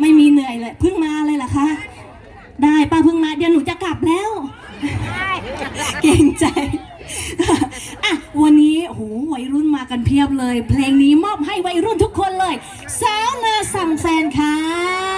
ไม่มีเหนื่อยเลยเพิ่งมาเลยล่ะอคะ ได้ป้าเพิ่งมาเดี๋ยวหนูจะกลับแล้วเก่งใจอะวันนี้โหวัยรุ่นมากันเพียบเลย เพลงนี้มอบให้วัยรุ่นทุกคนเลย สาวเนาสั่งแฟนค่ะ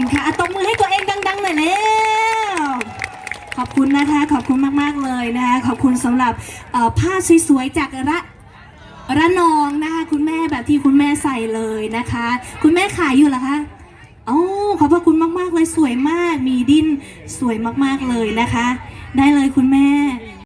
คุณค่ะตบมือให้ตัวเองดังๆหน่อยแล้วขอบคุณนะคะ ขอบคุณมากๆเลยนะคะ ขอบคุณสำหรับผ้าสวยๆจากระระนองนะคะคุณแม่แบบที่คุณแม่ใส่เลยนะคะ คุณแม่ขายอยู่เหรอคะโอ้ขอบพระคุณมากๆเลยสวยมาก มีดินสวยมากๆเลยนะคะ ได้เลยคุณแม่